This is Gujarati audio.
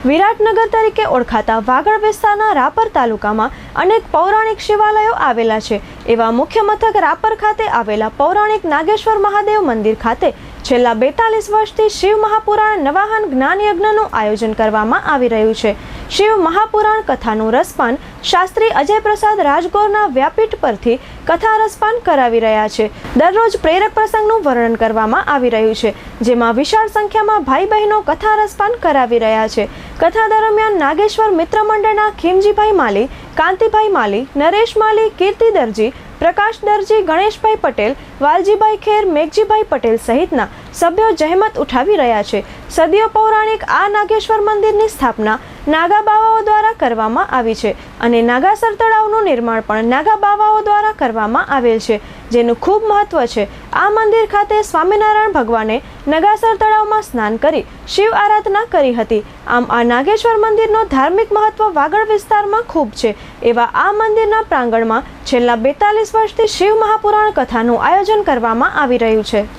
વિરાટનગર તરીકે ઓળખાતા વાગડ વિસ્તારના રાપર તાલુકામાં અનેક પૌરાણિક શિવાલયો આવેલા છે. એવા મુખ્ય મથક રાપર ખાતે આવેલા પૌરાણિક નાગેશ્વર મહાદેવ મંદિર ખાતે છેલ્લા બેતાલીસ વર્ષથી શિવ મહાપુરાણ નવાહન જ્ઞાન યજ્ઞનું આયોજન કરવામાં આવી રહ્યું છે. શિવ મહાપુરાણ કથાનું રસપાન શાસ્ત્રી અજય પ્રસાદ રાજગોરના વ્યાપીઠ પરથી કથા રસપાન કરાવી રહ્યા છે. દરરોજ પ્રેરક પ્રસંગનું વર્ણન કરવામાં આવી રહ્યું છે, જેમાં વિશાળ સંખ્યામાં ભાઈ બહેનો કથા રસપાન કરાવી રહ્યા છે. કથા દરમિયાન નાગેશ્વર મિત્ર મંડળના ખીમજીભાઈ માલી, કાંતિભાઈ માલી, નરેશ માલી, કીર્તિ દરજી, પ્રકાશ દરજી, ગણેશભાઈ પટેલ, વાલજીભાઈ ખેર, મેઘજીભાઈ પટેલ સહિતના સભ્યો જહેમત ઉઠાવી રહ્યા છે. સદીઓ પૌરાણિક આ નાગેશ્વર મંદિરની સ્થાપના નાગા બાવાઓ દ્વારા કરવામાં આવી છે અને નાગાસર તળાવનું નિર્માણ પણ નાગા બાવાઓ દ્વારા કરવામાં આવેલ છે, જેનું ખૂબ મહત્વ છે. આ મંદિર ખાતે સ્વામિનારાયણ ભગવાને નગાસર તળાવમાં સ્નાન કરી શિવ આરાધના કરી હતી. આમ આ નાગેશ્વર મંદિરનો ધાર્મિક મહત્વ વાગડ વિસ્તારમાં ખૂબ છે. એવા આ મંદિરના પ્રાંગણમાં છેલ્લા બેતાલીસ વર્ષથી શિવ મહાપુરાણ કથાનું આયોજન કરવામાં આવી રહ્યું છે.